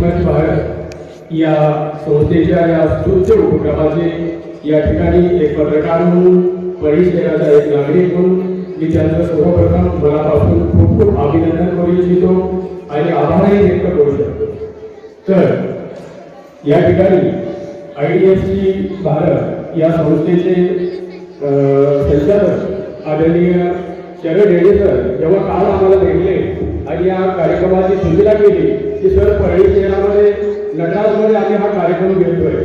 First Bharat या संस्थेच्या या स्तुत्य उपक्रमाचे या ठिकाणी एक पत्रकार म्हणून परिषदेचा एक नागरिक म्हणून मी त्यांचं सर्वप्रथम मनापासून खूप खूप अभिनंदन करू इच्छितो आणि आभारही व्यक्त करू शकतो. तर या ठिकाणी I D F C Bharat या संस्थेचे संचालक आदरणीय शरद रेड्डी सर जेव्हा काल आम्हाला भेटले आणि या कार्यक्रमाची सुविधा केली की सर परळी शहरामध्ये नटराजमध्ये आम्ही हा कार्यक्रम घेतोय.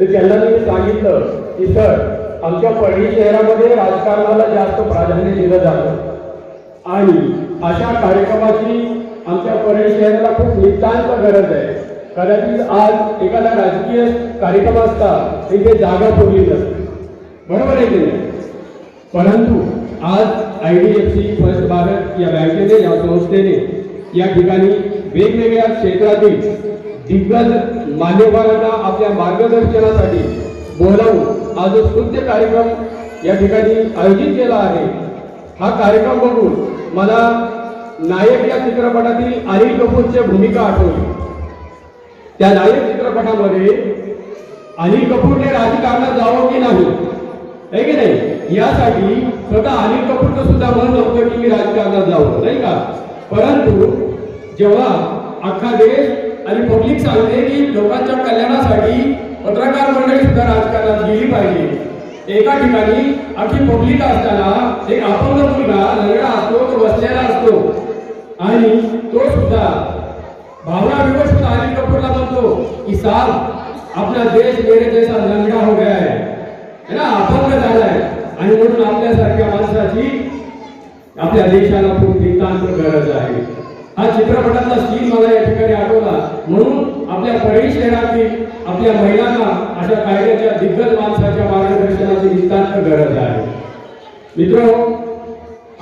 तर त्यांना मी सांगितलं की सर आमच्या परळी शहरामध्ये राजकारणाला जास्त प्राधान्य दिलं जातं. आणि अशा कार्यक्रमाची आमच्या परळी शहराला खूप नितांत गरज आहे. कदाचित आज एखादा राजकीय कार्यक्रम असता तिथे जागा पुरली नसते. बरोबर आहे की नाही? परंतु आज I D F C first Bharat या बँकेने या संस्थेने या ठिकाणी वेगवेगळ्या क्षेत्रातील दिग्गज मान्यवरांना आपल्या मार्गदर्शनासाठी बोलावून आज स्तुत्य कार्यक्रम या ठिकाणी आयोजित केला आहे हा कार्यक्रम बघून मला नायक या चित्रपटातील अनिल कपूरची भूमिका आठवली. त्या नायक चित्रपटामध्ये अनिल कपूरने राजकारणात जावं की नाही आहे की नाही? यासाठी स्वतः अनिल कपूरचं सुद्धा मन नव्हतं की मी राजकारणात जावं नाही का? परंतु जेव्हा अख्खा देश आणि पब्लिक सांगते की लोकांच्या कल्याणासाठी पत्रकार मंडळी सुद्धा राजकारणात गेली पाहिजे. एका ठिकाणी अख्खी पब्लिक असताना एक अपंग मुलगा लंगडा असतो तो बसलेला असतो. आणि तो सुद्धा भावना विवश अनिल कपूरला म्हणतो की साहब अपना देश मेरे जैसा लंगडा हो गया है. है ना? अपंग झालाय आणि म्हणून आपल्यासारख्या माणसाची आपल्या देशाला खूप नितांत गरज आहे. हा चित्रपटातला सीन मला या ठिकाणी आठवला. म्हणून आपल्या परळी शहरातील आपल्या महिलांना अशा कायद्याच्या दिग्गज माणसाच्या मार्गदर्शनाची नितांत गरज आहे. मित्र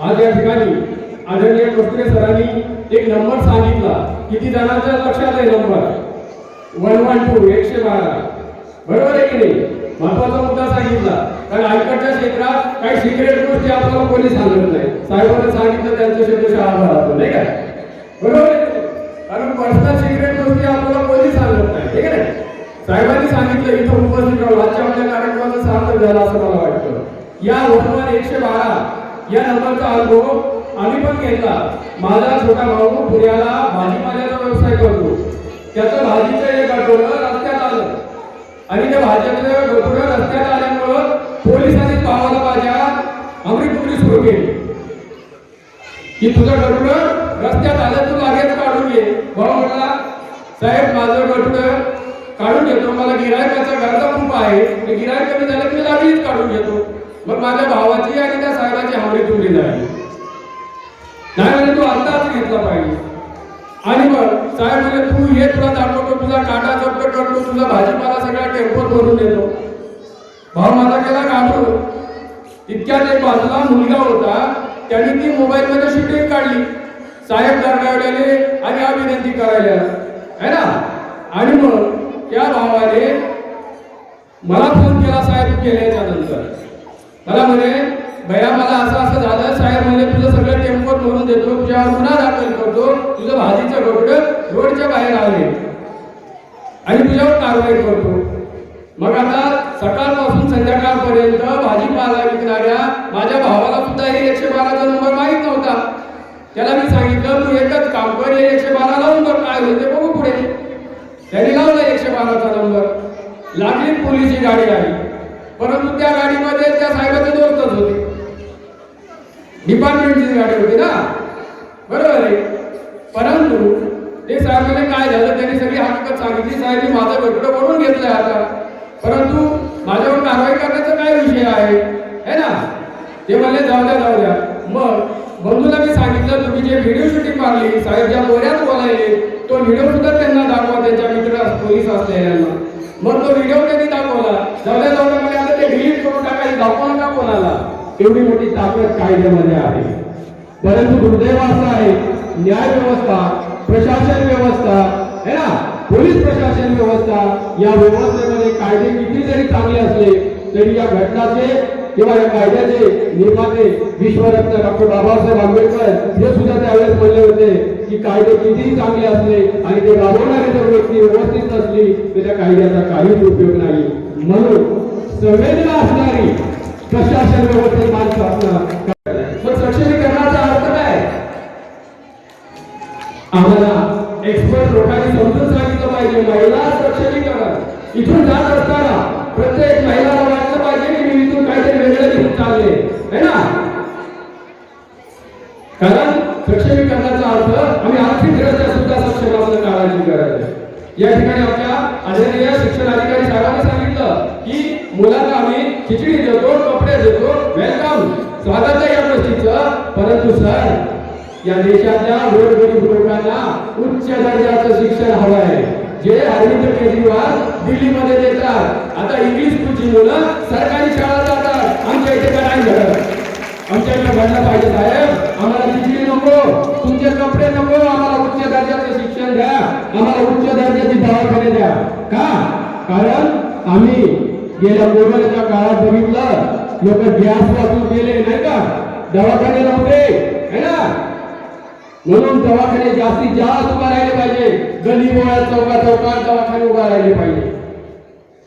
आज या ठिकाणी आदरणीय कस्तुरे सरांनी एक नंबर सांगितला किती जणांच्या लक्षात आहे नंबर. वन वन टू एकशे बारा. बरोबर आहे की नाही? महत्त्वाचा मुद्दा सांगितला. कारण अलीकडच्या क्षेत्रात काही सिक्रेट गोष्टी आपल्याला कोणी सांगत नाही. साहेबांना सांगितलं त्यांचं शब्दशः शाळा राहतो नाही का? बरोबर आहे कारण पर्सनल सिक्रेट गोष्टी आपल्याला कोणी सांगत नाही ठीक आहे साहेबांनी सांगितलं इथं उपस्थित राहून आजच्या आपल्या कार्यक्रमाचं सार्थक झालं असं मला वाटतं. या वर्तमान एकशे बारा या नंबरचा अनुभव आम्ही पण घेतला. माझा छोटा भाऊ पुण्याला भाजीपाल्याचा व्यवसाय करतो. त्याचं भाजीचं एक आठवडं रस्त्यात आलं. आणि त्या भाज्याचं गटुडं रस्त्यात आल्यामुळं पोलिसांनी पावाला माझ्या अमृतपुरी सुरू केली की तुझं गटुडं रस्त्यात आलं तू लागेल काढून घे. भाऊ म्हणाला साहेब माझं गटुडं काढून घेतो. मला गिरायकाचा गरजा खूप आहे. गिरायक कमी झालं की मी लागलीच काढून घेतो. मग माझ्या भावाची आणि त्या साहेबाची हमरी तुमली झाली. नाही म्हणजे तू अंदाज घेतला पाहिजे. आणि मग साहेब म्हणजे तू ये तुला दाखवतो. तुझा काटा जप्त करतो. तुझा भाजीपाला सगळ्या टेम्पोत भरून देतो. भाऊ माझा गेला घाबरू इतक्यात एक बाजूला मुलगा होता त्याने ती मोबाईल मध्ये शूटिंग काढली. साहेब दरडावलेले आणि अभिनंती करायला. है ना? आणि मग त्या भावाने मला फोन केला साहेब केल्याच्यानंतर. मला म्हणे भैया मला असं असं झालं साहेब म्हणजे तुझं सगळं टेम्पोत करून देतो तुझ्या गुन्हा दाखल करतो तुझं भाजीचं रोड रोडच्या बाहेर आले. आणि तुझ्यावर कारवाई करतो. मग आता सकाळपासून संध्याकाळपर्यंत भाजीपाला विकणाऱ्या माझ्या भावाला सुद्धा हे एकशे बाराचा नंबर माहीत नव्हता. त्याला मी सांगितलं तू एकच काम कर हे एकशे बाराला लावून काय होईल ते बघू पुढे. त्यांनी लावला एकशे बाराचा नंबर. लागली पोलीसची गाडी आली. परंतु त्या गाडीमध्ये त्या साहेबाचे दोस्तच होते. डिपार्टमेंटची गाडी होती ना? बरोबर आहे. परंतु ते साहेबांनी काय झालं त्यांनी सगळी हकीकत सांगितली. साहेब मी माझं गटडं बनवून घेतलंय आता. परंतु ते म्हणले जाऊ द्या जाऊ द्या. मग बंधूला मी सांगितलं तुम्ही जे व्हिडिओ शूटिंग मारली साहेब ज्या बोऱ्यात बोलायले तो व्हिडिओ सुद्धा त्यांना दाखवा त्यांच्या मित्र पोलीस असलेल्यांना. मग तो व्हिडिओ त्यांनी दाखवला. जाऊ द्या जाऊ द्या म्हणजे आता ते डिलीट करून टाकायचे दाखवा नका कोणाला. एवढी मोठी ताकद कायद्यामध्ये आहे. परंतु दुर्दैव असं आहे न्याय व्यवस्था प्रशासन व्यवस्था है ना? पोलीस प्रशासन व्यवस्था या व्यवस्थेमध्ये कायदे किती जरी चांगले असले तरी या घटनाचे किंवा या कायद्याचे निर्माते विश्वरत्न डॉक्टर बाबासाहेब आंबेडकर हे सुद्धा त्यावेळेस म्हणले होते की कायदे कितीही चांगले असले आणि ते राबवणारी जर व्यक्ती व्यवस्थित नसली तर त्या कायद्याचा काहीच उपयोग नाही. म्हणून संवेदना असणारी प्रशासन व्यवस्थित माणसं असणार अर्थ काय? आम्हाला एक्सपर्ट लोकांनी समजून सांगितलं पाहिजे महिला सक्षमीकरण. इथून जात असताना प्रत्येक महिलाला वाटलं या ठिकाणी आपल्या आदरणीय शिक्षण अधिकारी साहेबांनी सांगितलं की मुलांना आम्ही खिचडी देतो कपडे देतो. वेलकम स्वागत आहे या गोष्टीचं. परंतु सर या देशातल्या गोरगरीब लोकांना उच्च दर्जाचं शिक्षण हवं आहे. जे अरविंद केजरीवाल दिल्लीमध्ये देतात. आता इंग्लिश स्कूलची मुलं सरकारी शाळा जातात. आमच्या इथे काय नाही घडत आमच्या घडलं पाहिजे साहेब. आम्हाला डिग्री नको. तुमचे कपडे नको. आम्हाला उच्च दर्जाचं शिक्षण द्या. आम्हाला उच्च दर्जाची दवाखाने द्या. का? कारण आम्ही गेल्या कोरोनाच्या काळात बघितलं लोक गॅस वाचून गेले नाही का? दवाखाने नव्हते. है ना? म्हणून दवाखाने जास्तीत जास्त उभा राहिले पाहिजे. गली बोळात चौका चौकात दवाखाने उभा राहिले पाहिजे.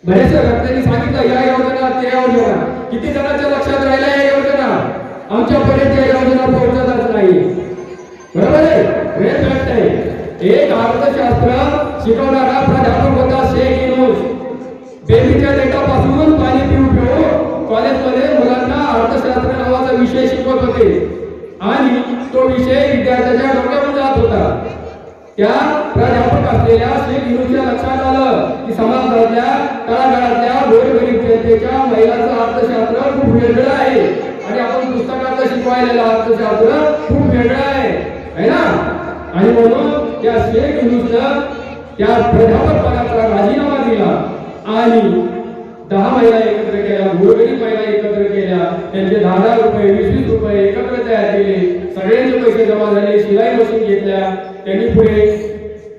बरेचशा व्यक्तींनी सांगितलं या योजना त्या योजना. किती जणांच्या आमच्यापर्यंत या योजना पोहोचतच नाही. बरोबर आहे? वेळ फॅक्ट एक अर्थशास्त्र शिकवणारा प्राध्यापक होता शेख इनोज बेबीच्या डेटापासून पाणी पिऊ पिऊ कॉलेजमध्ये मुलांना अर्थशास्त्र नावाचा विषय शिकवत होते. आणि तो विषय विद्यार्थ्याच्या डोक्यावर जात होता. त्या प्राध्यापक असलेल्या शेख इनोजच्या लक्षात आलं की समाजातल्या तळागाळातल्या गोरगरीब जनतेच्या महिलांचं अर्थशास्त्र खूप वेगळं आहे. आणि आपण पुस्तकात अर्थशास्त्र खूप वेगळं आहे. है ना? आणि म्हणून त्या शेख इनोसनं त्या प्राध्यापक पदाचा राजीनामा दिला. आणि दहा महिला एकत्र केल्या गोरगरीब महिला एकत्र केल्या त्यांचे दहा दहा रुपये वीस वीस रुपये एकत्र तयार केले. सगळ्यांचे पैसे जमा झाले शिलाई मशीन घेतल्या. त्यांनी पुढे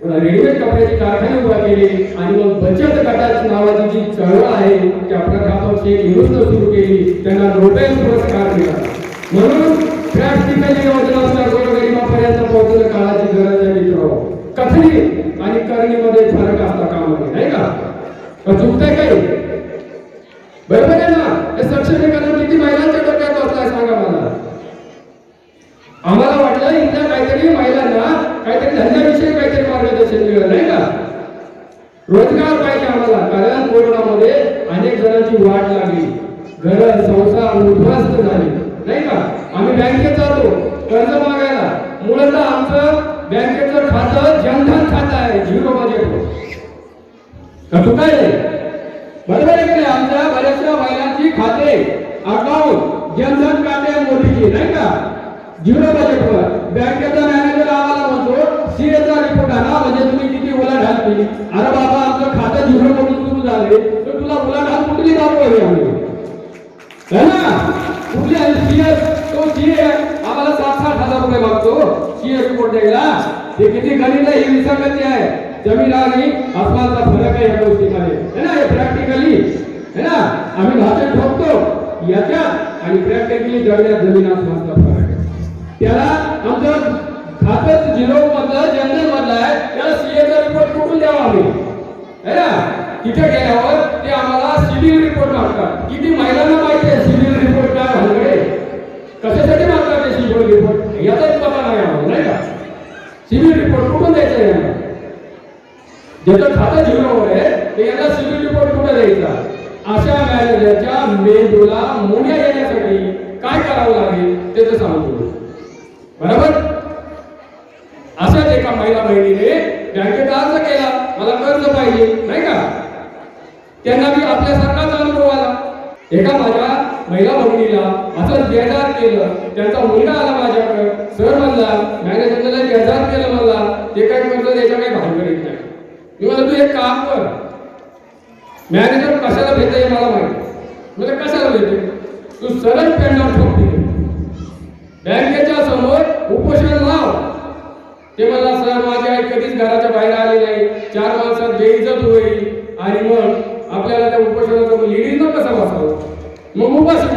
रेडीमेड कपड्याचे कारखाने उभा केले. आणि मग बचत गटाची नावाची जी चळवळ आहे त्या प्रथापक शेख युनुसनं सुरू केली. त्यांना नोबेल पुरस्कार मिळाला. म्हणून प्रॅक्टिकली योजना गोरगरिबापर्यंत पोहोचणं काळाची गरज आहे मित्र. कथली आणि करणीमध्ये फरक असता कामामध्ये नाही का? चुकतंय काही बरोबर आहे ना? हे सक्षमीकरण किती महिलांच्या डोक्यात बसलाय सांगा मला. आम्हाला वाटलं इथल्या काहीतरी महिलांना काहीतरी धंद्याविषयी काहीतरी मार्गदर्शन मिळेल नाही का? रोजगार पाहिजे आम्हाला कारण कोरोनामध्ये अनेक जणांची वाट लागली. घर संसार उद्ध्वस्त झाले. नाही का? आम्ही बँकेत जातो कर्ज मागायला. मुळात आमचं बँकेचं खातं जनधन खातं आहे झिरो बजेट काय बरोबर आहे की नाही? आमच्या बऱ्याचशा महिलांची खाते अकाउंट जनधन खाते मोदीची नाही का? झिरो बजेटवर बँकेचा मॅनेजर आम्हाला म्हणतो सीएचा रिपोर्ट आला म्हणजे तुम्ही किती उलाढाल केली. अरे बाबा आमचं खातं झिरो करून सुरू झाले तर तुला उलाढाल कुठली दाखवावी आम्ही? है ना कुठली सीए तो सीए आम्हाला सात सात हजार रुपये मागतो. सीए रिपोर्ट द्यायला. ते किती गणित आहे ही विसंगती आहे. जमीन आणि आसमानचा फरक आहे या गोष्टीमध्ये. है ना हे प्रॅक्टिकली है ना आम्ही भाषण ठोकतो. याच्या आणि प्रॅक्टिकली जगण्यात जमीन आसमानचा फरक आहे. त्याला आमचं खातच झिरो मधलं जनरल मधलं आहे. त्याला सीएचा रिपोर्ट कुठून द्यावा आम्ही? है ना तिथे गेल्यावर ते आम्हाला सिव्हिल रिपोर्ट मागतात. किती महिलांना माहिती आहे? सिव्हिल रिपोर्ट काय भानगडे कशासाठी मागतात ते सिव्हिल रिपोर्ट याचाच पता नाही आम्हाला नाही का? सिव्हिल रिपोर्ट कुठून द्यायचा यांना? ज्याचं खातं झिरोवर आहे ते यांना सिव्हिल रिपोर्ट कुठे द्यायचा? अशा मॅनेजरच्या मेंदूला मोन्या येण्यासाठी काय करावं लागेल ते तर सांगतो. बरोबर? अशाच एका महिला बहिणीने बँकेत अर्ज केला मला कर्ज पाहिजे नाही का? त्यांना मी आपल्यासारखाच अनुभव एका माझ्या महिला भगिनीला असं बेजार केलं त्यांचा मुलगा आला माझ्याकडे. सर म्हणला मॅनेजरला बेजार केलं मला ते काय कर्ज त्याच्या काही भानगड येत नाही. मी म्हणलं तू एक काम कर. मॅनेजर कशाला भेटत हे मला माहिती म्हणजे कशाला भेटते तू सरळ पेंडावर ठोकते बँकेच्या समोर उपोषण लाव. ते मला सर माझी आई कधीच घराच्या बाहेर आली नाही. चार माणसात बेइज्जत होईल. आणि मग उपोषणाचं लिडिंग कसं बसावं मग उपाशी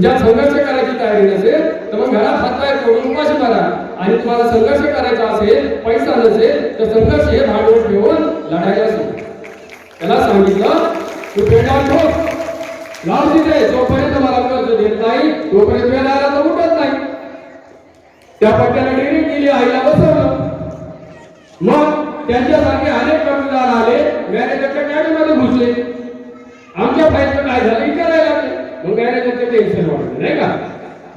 ज्या संघर्ष करायची तयारी नसेल तर मग घरात हातपाय करून उपाशी मारा. आणि तुम्हाला संघर्ष करायचा असेल पैसा नसेल तर संघर्ष हे भांडवल ठेवून लढायला सुरू त्याला सांगितलं तू पेटा ठोक लाव तिथे जोपर्यंत मला कर्ज देत नाही तोपर्यंत वेळ आला तर उठत नाही. त्या पट्ट्याला डिग्री केली आईला बसवलं. मग त्यांच्यासारखे अनेक कर्जदार आले मॅनेजरच्या कॅबिनमध्ये घुसले. आमच्या फाईलचं काय झालं? विचारायला लागले. मग मॅनेजरचं टेन्शन वाटलं नाही का?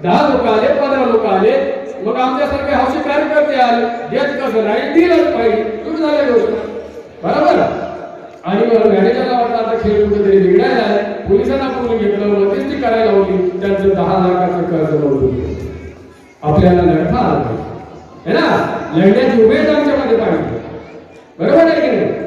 दहा लोक आले पंधरा लोक आले. मग आमच्यासारखे हौशी कार्यकर्ते आले. देत कसं नाही दिलंच पाहिजे. सुरू झाले गोष्ट. बरोबर? आणि मला मॅनेजरला वाटलं आता खेळ कुठेतरी बिघडायला आहे पोलिसांना बोलून घेतलं मध्यस्थी करायला होती. त्यांचं दहा लाखाचं कर्ज नव्हतं आपल्याला लढता आला पाहिजे. है ना? लढण्याची उमेद आमच्यामध्ये पाहिजे. बरोबर आहे की नाही?